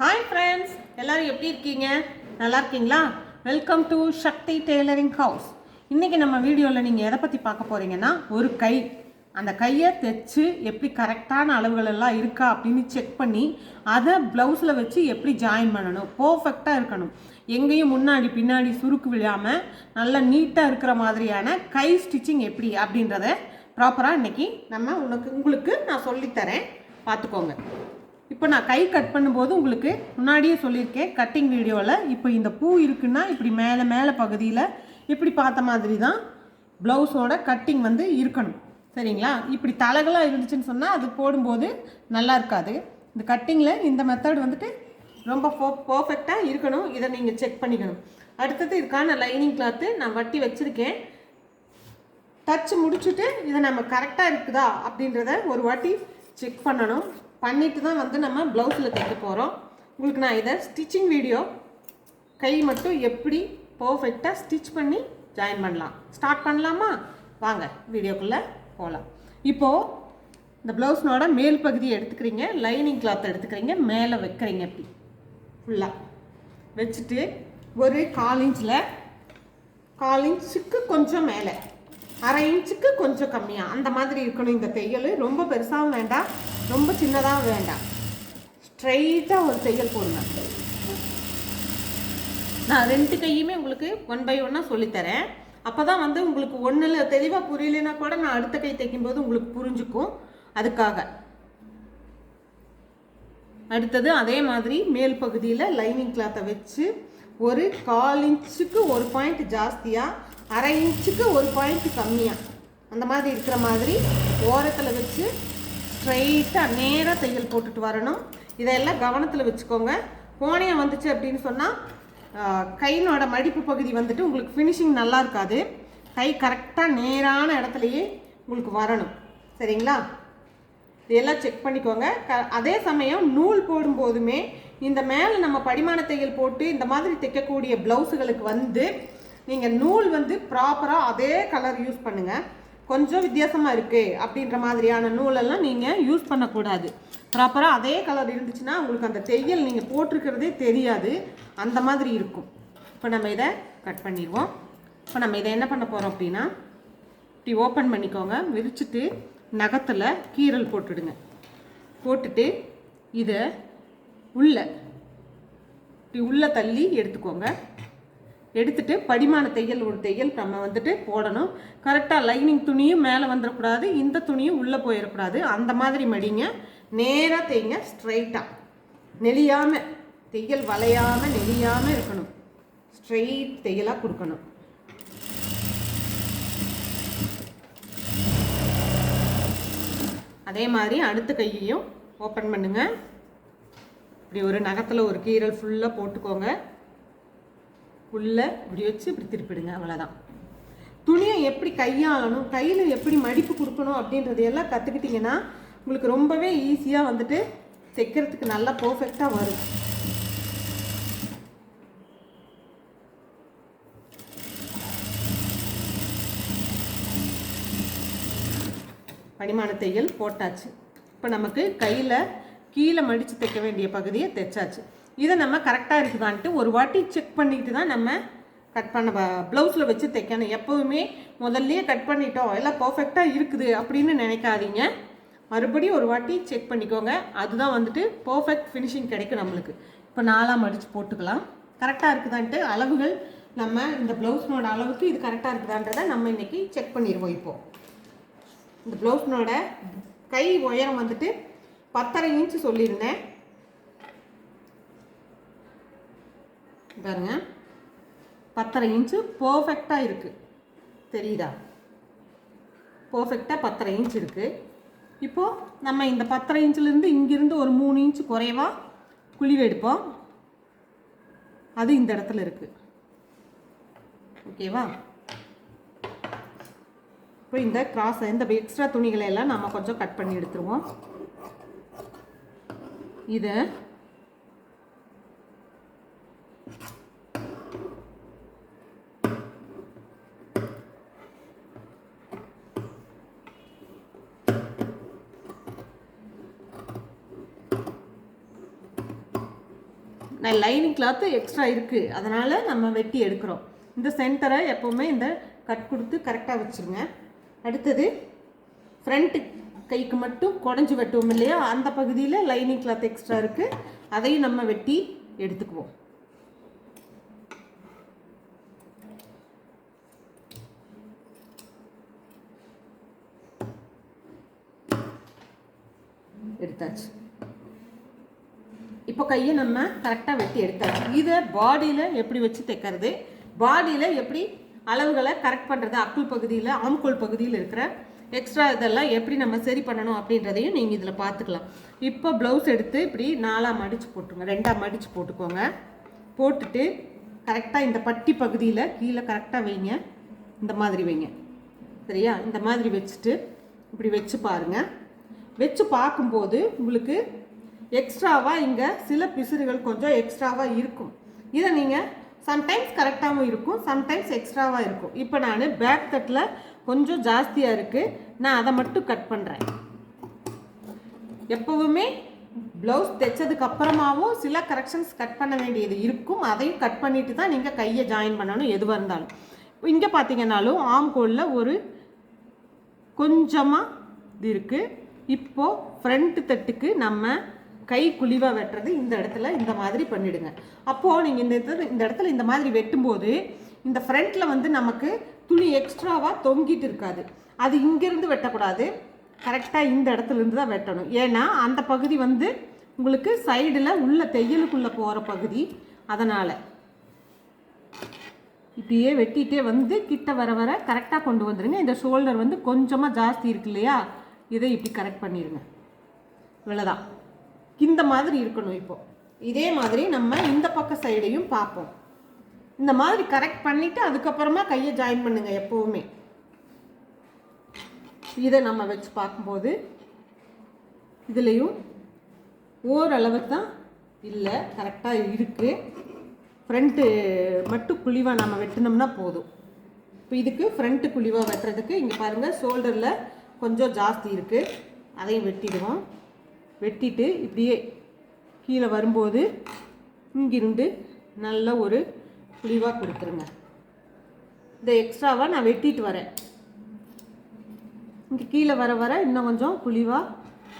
Hi friends எல்லோரும் எப்படி இருக்கீங்க? நல்லா இருக்கீங்களா? Welcome to Shakti tailoring house இன்றைக்கி நம்ம வீடியோவில் நீங்கள் எதை பற்றி பார்க்க போகிறீங்கன்னா ஒரு கை. அந்த கையை தைச்சு எப்படி கரெக்டான அளவுகள் எல்லாம் இருக்கா அப்படின்னு செக் பண்ணி அதை ப்ளவுஸில் வச்சு எப்படி ஜாயின் பண்ணணும்? பர்ஃபெக்டாக இருக்கணும். எங்கேயும் முன்னாடி பின்னாடி சுருக்கு விழாமல் நல்லா நீட்டாக இருக்கிற மாதிரியான கை ஸ்டிச்சிங் எப்படி அப்படின்றத ப்ராப்பராக இன்றைக்கி நம்ம உனக்கு உங்களுக்கு நான் சொல்லித்தரேன். பார்த்துக்கோங்க. இப்போ நான் கை கட் பண்ணும்போது உங்களுக்கு முன்னாடியே சொல்லியிருக்கேன் கட்டிங் வீடியோவில் இப்போ இந்த பூ இருக்குன்னா இப்படி மேலே மேலே பகுதியில் இப்படி பார்த்த மாதிரி தான் ப்ளவுஸோட கட்டிங் வந்து இருக்கணும். சரிங்களா? இப்படி தலகலாக இருந்துச்சுன்னு சொன்னால் அது போடும்போது நல்லா இருக்காது. இந்த கட்டிங்கில் இந்த மெத்தட் வந்துட்டு ரொம்ப போ பர்ஃபெக்டாக இருக்கணும். இதை நீங்கள் செக் பண்ணிக்கணும். அடுத்தது இதுக்கான லைனிங் கிளாத்து நான் வட்டி வச்சுருக்கேன். தச்சு முடிச்சுட்டு இதை நம்ம கரெக்டாக இருக்குதா அப்படின்றத ஒரு வாட்டி செக் பண்ணணும். பண்ணிட்டு தான் வந்து நம்ம ப்ளவுஸில் தைக்க போகிறோம் உங்களுக்கு நான் இதை ஸ்டிச்சிங் வீடியோ கை மட்டும் எப்படி பர்ஃபெக்டாக ஸ்டிச் பண்ணி ஜாயின் பண்ணலாம். ஸ்டார்ட் பண்ணலாமா? வாங்க வீடியோக்குள்ளே போகலாம் இப்போது இந்த ப்ளவுஸ்னோட மேல் பகுதியை எடுத்துக்கிறீங்க லைனிங் கிளாத் எடுத்துக்கிறீங்க மேலே வைக்கிறீங்க இப்படி. ஃபுல்லாக வச்சுட்டு ஒரு கால் இன்ச்சில் கால் இன்ச்சுக்கு கொஞ்சம் மேலே. அரை இன்ச்சுக்கு கொஞ்சம் கம்மியாக அந்த மாதிரி இருக்கணும். இந்த தையல் ரொம்ப பெருசாகவும் வேண்டாம். ரொம்ப சின்னதாகவும் வேண்டாம். ஸ்ட்ரைட்டாக ஒரு தையல் போடுங்க. நான் ரெண்டு கையுமே உங்களுக்கு ஒன் பை ஒன்னாக சொல்லித்தரேன். அப்போ தான் வந்து உங்களுக்கு ஒன்றில் தெளிவாக புரியலைன்னா கூட நான் அடுத்த கை தைக்கும்போது உங்களுக்கு புரிஞ்சுக்கும். அதுக்காக. அடுத்தது அதே மாதிரி மேல் பகுதியில் லைனிங் கிளாத்தை வச்சு ஒரு கால் இன்ச்சுக்கு ஒரு பாயிண்ட் ஜாஸ்தியாக அரை இன்ச்சுக்கு ஒரு பாயிண்ட் கம்மியாக அந்த மாதிரி இருக்கிற மாதிரி ஓரத்தில் வச்சு ஸ்ட்ரைட்டாக நேராக தையல் போட்டுட்டு வரணும். இதெல்லாம் கவனத்தில் வச்சுக்கோங்க. கோணையம் வந்துச்சு அப்படின்னு சொன்னால் கையினோட மடிப்பு பகுதி வந்துட்டு உங்களுக்கு ஃபினிஷிங் நல்லா இருக்காது. கை கரெக்டாக நேரான இடத்துலையே உங்களுக்கு வரணும். சரிங்களா? இதெல்லாம் செக் பண்ணிக்கோங்க. க அதே சமயம் நூல் போடும்போதுமே இந்த மேலே நம்ம படிமான தையல் போட்டு இந்த மாதிரி தைக்கக்கூடிய ப்ளவுஸுகளுக்கு வந்து நீங்கள் நூல் வந்து ப்ராப்பராக அதே கலர் யூஸ் பண்ணுங்கள் கொஞ்சம் வித்தியாசமாக இருக்குது அப்படின்ற மாதிரியான நூலெல்லாம் நீங்கள் யூஸ் பண்ணக்கூடாது. ப்ராப்பராக அதே கலர் இருந்துச்சுன்னா உங்களுக்கு அந்த தையல் நீங்கள் போட்டிருக்கிறதே தெரியாது. அந்த மாதிரி இருக்கும். இப்போ நம்ம இதை கட் பண்ணிடுவோம். இப்போ நம்ம இதை என்ன பண்ண போகிறோம் அப்படின்னா இப்படி ஓப்பன் பண்ணிக்கோங்க. விரிச்சிட்டு நகத்தில் கீரல் போட்டுடுங்க. போட்டுட்டு இதை உள்ள இப்படி உள்ளே தள்ளி எடுத்துக்கோங்க. எடுத்துட்டு படிமான தையல் ஒரு தையல் நம்ம வந்துட்டு போடணும். கரெக்டாக லைனிங் துணியும் மேலே வந்துடக்கூடாது இந்த துணியும் உள்ளே போயிடக்கூடாது அந்த மாதிரி மடிங்க. நேராக தைங்க ஸ்ட்ரைட்டாக நெளியாமல் தையல் வளையாமல் நெளியாமல் இருக்கணும். ஸ்ட்ரைட் தையலாக கொடுக்கணும். அதே மாதிரி அடுத்த கையையும் ஓப்பன் பண்ணுங்கள் இப்படி ஒரு நகத்தில் ஒரு கீரல் ஃபுல்லாக போட்டுக்கோங்க. உள்ளே இப்படி வச்சு இப்படி திருப்பிடுங்க அவ்வளோதான் துணியை எப்படி கையாளணும் கையில் எப்படி மடிப்பு கொடுக்கணும் அப்படின்றது எல்லாம் கற்றுக்கிட்டிங்கன்னா உங்களுக்கு ரொம்பவே ஈஸியாக வந்துட்டு தைக்கிறதுக்கு நல்லா பர்ஃபெக்டாக வரும். பனிமான தையல் போட்டாச்சு. இப்போ நமக்கு கையில் கீழே மடித்து தைக்க வேண்டிய பகுதியை தைச்சாச்சு. இதை நம்ம கரெக்டாக இருக்குதான்ட்டு ஒரு வாட்டி செக் பண்ணிட்டு தான் நம்ம கட் பண்ண ப்ளவுஸில் வச்சு தைக்கணும். எப்போவுமே முதல்லையே கட் பண்ணிட்டோம். எல்லாம் பர்ஃபெக்டாக இருக்குது அப்படின்னு நினைக்காதீங்க. மறுபடியும் ஒரு வாட்டி செக் பண்ணிக்கோங்க. அதுதான் வந்துட்டு பர்ஃபெக்ட் ஃபினிஷிங் கிடைக்கும் நம்மளுக்கு. இப்போ நாலாம் மடித்து போட்டுக்கலாம். கரெக்டாக இருக்குதான்ட்டு அளவுகள் நம்ம இந்த ப்ளவுஸ்னோட அளவுக்கு இது கரெக்டாக இருக்குதான்றதை நம்ம இன்றைக்கி செக் பண்ணிடுவோம் இப்போது இந்த ப்ளவுஸ்னோட கை உயரம் வந்துட்டு பத்தரை இன்ச்சு சொல்லியிருந்தேன். பாருங்க. பத்தரை இன்ச்சு பர்ஃபெக்டாக இருக்குது தெரியுதா? பர்ஃபெக்டாக பத்தரை இன்ச் இருக்குது இப்போது நம்ம இந்த பத்தரை இன்ச்சிலேருந்து இங்கேருந்து ஒரு மூணு இன்ச்சு குறைவாக குழிவு எடுப்போம். அது இந்த இடத்துல இருக்குது ஓகேவா? இப்போ இந்த கிராஸ் இந்த எக்ஸ்ட்ரா துணிகளை எல்லாம் நம்ம கொஞ்சம் கட் பண்ணி எடுத்துருவோம். இதை லைனிங் கிளாத்து எக்ஸ்ட்ரா இருக்குது அதனால் நம்ம வெட்டி எடுக்கிறோம். இந்த சென்டரை எப்போவுமே இந்த கட் கொடுத்து கரெக்டாக வச்சுருங்க. அடுத்தது ஃப்ரண்ட்டு கைக்கு மட்டும் குடஞ்சி வெட்டுவோம் இல்லையா? அந்த பகுதியில் லைனிங் கிளாத் எக்ஸ்ட்ரா இருக்குது அதையும் நம்ம வெட்டி எடுத்துக்குவோம். எடுத்தாச்சு. இப்போ கையை நம்ம கரெக்டாக வெட்டி எடுத்தாச்சு. இதை பாடியில் எப்படி வச்சு தைக்கிறது? பாடியில் எப்படி அளவுகளை கரெக்ட் பண்ணுறது அக்குள் பகுதியில் ஆம்கோல் பகுதியில் இருக்கிற எக்ஸ்ட்ரா இதெல்லாம் எப்படி நம்ம சரி பண்ணணும் அப்படின்றதையும் நீங்கள் இதில் பார்த்துக்கலாம். இப்போ ப்ளவுஸ் எடுத்து இப்படி நாலாக மடித்து போட்டுருங்க. ரெண்டாக மடித்து போட்டுக்கோங்க. போட்டுட்டு கரெக்டாக இந்த பட்டி பகுதியில் கீழே கரெக்டாக வைங்க. இந்த மாதிரி வைங்க. சரியா? இந்த மாதிரி வச்சுட்டு இப்படி வச்சு பாருங்கள் வச்சு பார்க்கும்போது உங்களுக்கு எக்ஸ்ட்ராவாக இங்கே சில பிசுறுகள் கொஞ்சம் எக்ஸ்ட்ராவாக இருக்கும். இதை நீங்கள் சம்டைம்ஸ் கரெக்டாகவும் இருக்கும் சம்டைம்ஸ் எக்ஸ்ட்ராவாக இருக்கும். இப்போ நான் பேக் தட்டில் கொஞ்சம் ஜாஸ்தியாக இருக்குது நான் அதை மட்டும் கட் பண்ணுறேன் எப்போவுமே ப்ளவுஸ் தைச்சதுக்கு அப்புறமாவும் சில கரெக்ஷன்ஸ் கட் பண்ண வேண்டியது இருக்கும். அதையும் கட் பண்ணிட்டு தான் நீங்கள் கையை ஜாயின் பண்ணணும் எதுவாக இருந்தாலும். இங்கே பார்த்தீங்கன்னாலும் ஆம்கோலில் ஒரு கொஞ்சமாக இது இருக்குது இப்போது ஃப்ரண்ட் தட்டுக்கு நம்ம கை குழிவாக வெட்டுறது இந்த இடத்துல இந்த மாதிரி பண்ணிவிடுங்க அப்போது நீங்கள் இந்த இடத்துல இந்த இடத்துல இந்த மாதிரி வெட்டும்போது இந்த ஃப்ரண்ட்டில் வந்து நமக்கு துணி எக்ஸ்ட்ராவாக தொங்கிட்டு இருக்காது. அது இங்கேருந்து வெட்டக்கூடாது. கரெக்டாக இந்த இடத்துல இருந்து தான் வெட்டணும். ஏன்னா அந்த பகுதி வந்து உங்களுக்கு சைடில் உள்ள தையலுக்குள்ளே போகிற பகுதி. அதனால் இப்படியே வெட்டிகிட்டே வந்து கிட்ட வர வர கரெக்டாக கொண்டு வந்துடுங்க இந்த ஷோல்டர் வந்து கொஞ்சமாக ஜாஸ்தி இருக்கு இல்லையா? இதை இப்படி கரெக்ட் பண்ணிடுங்க இவ்வளோதான் இந்த மாதிரி இருக்கணும் இப்போ. இதே மாதிரி நம்ம இந்த பக்க சைடையும் பார்ப்போம். இந்த மாதிரி கரெக்ட் பண்ணிவிட்டு அதுக்கப்புறமா கையை ஜாயின் பண்ணுங்கள் எப்போவுமே. இதை நம்ம வச்சு பார்க்கும்போது இதுலேயும் ஓரளவுக்கு தான் இல்லை கரெக்டாக இருக்குது ஃப்ரண்ட்டு மட்டும் குழிவாக நம்ம வெட்டினோம்னா போதும். இப்போ இதுக்கு ஃப்ரண்ட்டு குழிவாக வெட்டுறதுக்கு இங்கே பாருங்கள் ஷோல்டரில் கொஞ்சம் ஜாஸ்தி இருக்குது அதையும் வெட்டிடுவோம். வெட்டிட்டு இப்படியே கீழே வரும்போது இங்கிருந்து நல்ல ஒரு புளிவாக கொடுத்துருங்க. இந்த எக்ஸ்ட்ராவாக நான் வெட்டிட்டு வரேன். இங்கே கீழே வர வர இன்னும் கொஞ்சம் புளிவாக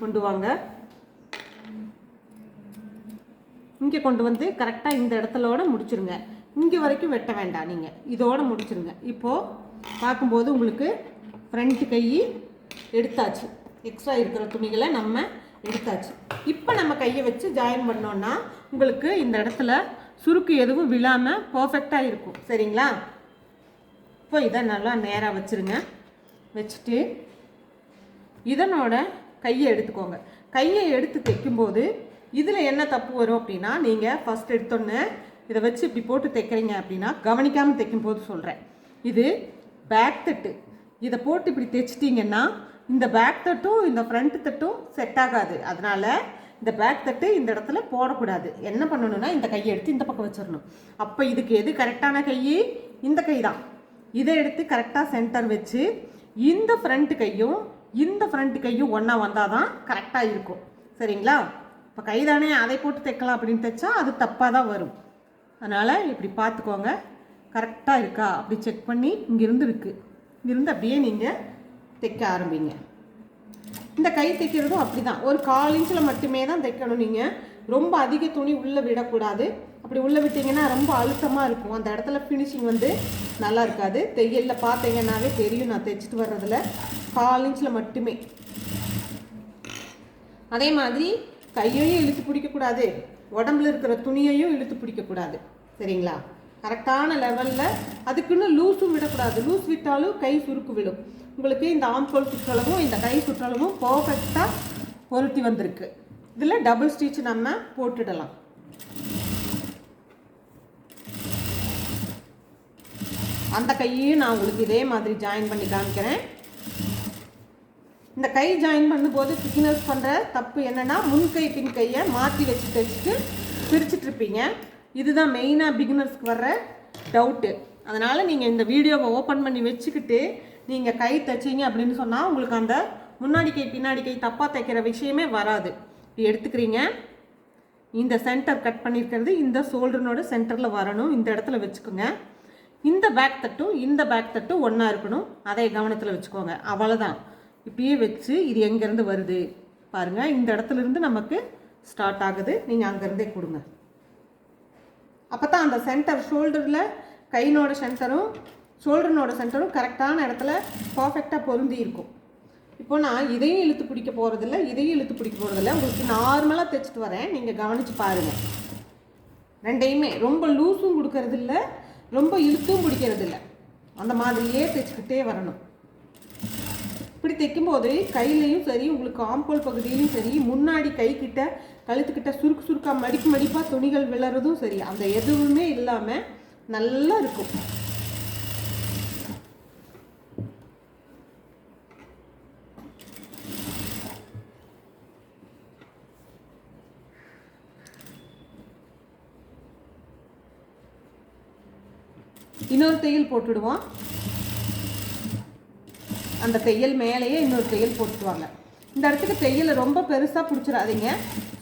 கொண்டு வாங்க. இங்கே கொண்டு வந்து கரெக்டாக இந்த இடத்துலோட முடிச்சுருங்க. இங்கே வரைக்கும் வெட்ட வேண்டாம் நீங்கள் இதோடு முடிச்சுருங்க. இப்போது பார்க்கும்போது உங்களுக்கு ஃப்ரண்ட் கை எடுத்தாச்சு. எக்ஸ்ட்ரா இருக்கிற துணிகளை நம்ம எடுத்தாச்சு. இப்போ நம்ம கையை வச்சு ஜாயின் பண்ணோன்னா உங்களுக்கு இந்த இடத்துல சுருக்கு எதுவும் விழாமல் பர்ஃபெக்டாக இருக்கும். சரிங்களா? இப்போ இதை நல்லா நேராக வச்சுருங்க. வச்சுட்டு இதனோட கையை எடுத்துக்கோங்க. கையை எடுத்து தைக்கும்போது இதில் என்ன தப்பு வரும் அப்படின்னா நீங்கள் ஃபஸ்ட் எடுத்தோன்னே இதை வச்சு இப்படி போட்டு தைக்கிறீங்க அப்படின்னா கவனிக்காமல் தைக்கும் போது சொல்கிறேன் இது பேக் தட்டு. இதை போட்டு இப்படி தைச்சிட்டிங்கன்னா இந்த பேக் தட்டும் இந்த ஃப்ரண்ட் தட்டும் செட் ஆகாது. அதனால் இந்த பேக் தட்டு இந்த இடத்துல போடக்கூடாது. என்ன பண்ணணும்னா இந்த கையை எடுத்து இந்த பக்கம் வச்சிடணும் அப்போ இதுக்கு எது கரெக்டான கை? இந்த கை தான். இதை எடுத்து கரெக்டாக சென்டர் வச்சு இந்த ஃப்ரண்ட் கையும் இந்த ஃப்ரண்ட் கையும் ஒன்றா வந்தால் தான் கரெக்டாக இருக்கும். சரிங்களா? இப்போ கை தானே அதை போட்டு தைக்கலாம் அப்படின்னு தைச்சா அது தப்பாக தான் வரும். அதனால் இப்படி பார்த்துக்கோங்க. கரெக்டாக இருக்கா? அப்படி செக் பண்ணி இங்கேருந்து இருக்குது இங்கிருந்து அப்படியே நீங்கள் தைக்க ஆரம்பிங்க. இந்த கை தைக்கிறதும் அப்படி தான் ஒரு கால் இன்ச்சில் மட்டுமே தான் தைக்கணும் நீங்கள் ரொம்ப அதிக துணி உள்ளே விடக்கூடாது. அப்படி உள்ளே விட்டிங்கன்னா ரொம்ப அழுத்தமாக இருக்கும். அந்த இடத்துல ஃபினிஷிங் வந்து நல்லா இருக்காது. தையலில் பார்த்தீங்கன்னாவே தெரியும். நான் தைச்சிட்டு வர்றதில் கால் இன்ச்சில் மட்டுமே. அதே மாதிரி கையையும் இழுத்து பிடிக்கக்கூடாது. உடம்புல இருக்கிற துணியையும் இழுத்து பிடிக்கக்கூடாது. சரிங்களா? கரெக்டான லெவலில் அதுக்குன்னு லூஸும் விடக்கூடாது. லூஸ் விட்டாலும் கை சுருக்கு விடும் உங்களுக்கு இந்த ஆம்கோல் சுற்றளவும் இந்த கை சுற்றளவும் பர்ஃபெக்டாக பொருத்தி வந்திருக்கு. இதில் டபுள் ஸ்டிச் நம்ம போட்டுடலாம். அந்த கையையும் நான் உங்களுக்கு இதே மாதிரி ஜாயின் பண்ணி காமிக்கிறேன். இந்த கை ஜாயின் பண்ணும்போது திக்னஸ் பண்ணுற தப்பு என்னென்னா முன் கை பின் கையை மாற்றி வச்சு தைச்சிட்டு பிரிச்சுட்ருப்பீங்க இதுதான் மெயினாக பிகினர்ஸ்க்கு வர்ற டவுட்டு அதனால் நீங்கள் இந்த வீடியோவை ஓப்பன் பண்ணி வச்சுக்கிட்டு நீங்கள் கை தைச்சிங்க அப்படின்னு சொன்னால் உங்களுக்கு அந்த முன்னாடி கை பின்னாடி கை தப்பாக தைக்கிற விஷயமே வராது. எடுத்துக்கிறீங்க. இந்த சென்டர் கட் பண்ணியிருக்கிறது இந்த ஷோல்டர்னோட சென்டரில் வரணும். இந்த இடத்துல வச்சுக்கோங்க. இந்த பேக் தட்டும் இந்த பேக் தட்டும் ஒன்றா இருக்கணும். அதை கவனத்தில் வச்சுக்கோங்க. அவ்வளோதான் இப்படியே வச்சு இது எங்கேருந்து வருது? பாருங்கள் இந்த இடத்துல இருந்து நமக்கு ஸ்டார்ட் ஆகுது. நீங்கள் அங்கேருந்தே கொடுங்க. அப்போ தான் அந்த சென்டர் ஷோல்டரில் கையினோட சென்டரும் ஷோல்டர்னோட சென்டரும் கரெக்டான இடத்துல பர்ஃபெக்டாக பொருந்தி இருக்கும். இப்போ நான் இதையும் இழுத்து பிடிக்க போகிறதில்ல இதையும் இழுத்து பிடிக்க போகிறதில்ல உங்களுக்கு நார்மலாக தைச்சிட்டு வரேன். நீங்கள் கவனித்து பாருங்கள் ரெண்டையுமே ரொம்ப லூஸும் கொடுக்கறதில்ல ரொம்ப இழுத்தும் பிடிக்கிறதில்ல. அந்த மாதிரியே தைச்சிக்கிட்டே வரணும். இப்படி தைக்கும்போது கையிலையும் சரி உங்களுக்கு ஆம்போல் பகுதியிலையும் சரி முன்னாடி கை கிட்ட கழுத்துக்கிட்ட சுருக்கு சுருக்கா மடிப்பு மடிப்பாக துணிகள் விழறதும் சரி அந்த எதுவுமே இல்லாமல் நல்லா இருக்கும். இன்னொரு தையல் போட்டுடுவோம். அந்த தையல் மேலேயே இன்னொரு தையல் போட்டுவாங்க இந்த இடத்துக்கு தையலை ரொம்ப பெருசாக பிடிச்சிடாதீங்க.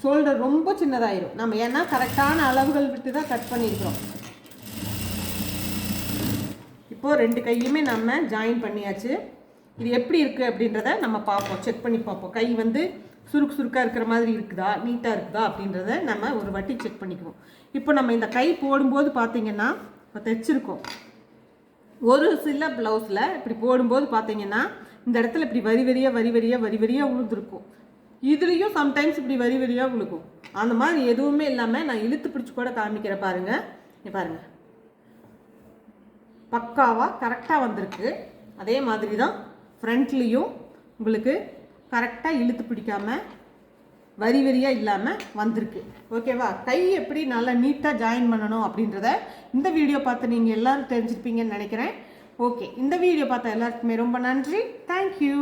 ஷோல்டர் ரொம்ப சின்னதாயிரும். நம்ம ஏன்னா கரெக்டான அளவுகள் விட்டு தான் கட் பண்ணியிருக்கிறோம். இப்போது ரெண்டு கையுமே நம்ம ஜாயின் பண்ணியாச்சு. இது எப்படி இருக்குது அப்படின்றத நம்ம பார்ப்போம். செக் பண்ணி பார்ப்போம். கை வந்து சுருக்கு சுருக்காக இருக்கிற மாதிரி இருக்குதா? நீட்டாக இருக்குதா? அப்படின்றத நம்ம ஒரு வாட்டி செக் பண்ணிக்குவோம். இப்போ நம்ம இந்த கை போடும்போது பார்த்திங்கன்னா இப்போ தைச்சிருக்கோம். ஒரு சில ப்ளவுஸில் இப்படி போடும்போது பார்த்தீங்கன்னா இந்த இடத்துல இப்படி வரி வரியாக வரி வரியாக வரி வரியாக விழுந்துருக்கும் இதுலேயும் சம்டைம்ஸ் இப்படி வரி வரியாக விழுக்கும் அந்த மாதிரி எதுவுமே இல்லாமல் நான் இழுத்து பிடிச்சி கூட காமிக்கிறேன் பாருங்கள் பாருங்கள் பக்காவாக கரெக்டாக வந்திருக்கு. அதே மாதிரி தான் ஃப்ரண்ட்லேயும் உங்களுக்கு கரெக்டாக இழுத்து பிடிக்காம வரி வரியாக இல்லாமல் வந்திருக்கு. ஓகேவா கை எப்படி நல்லா நீட்டாக ஜாயின் பண்ணணும் அப்படின்றத இந்த வீடியோ பார்த்து நீங்கள் எல்லோரும் தெரிஞ்சிருப்பீங்கன்னு நினைக்கிறேன். ஓகே இந்த வீடியோ பார்த்த எல்லாருக்குமே ரொம்ப நன்றி. தேங்க்யூ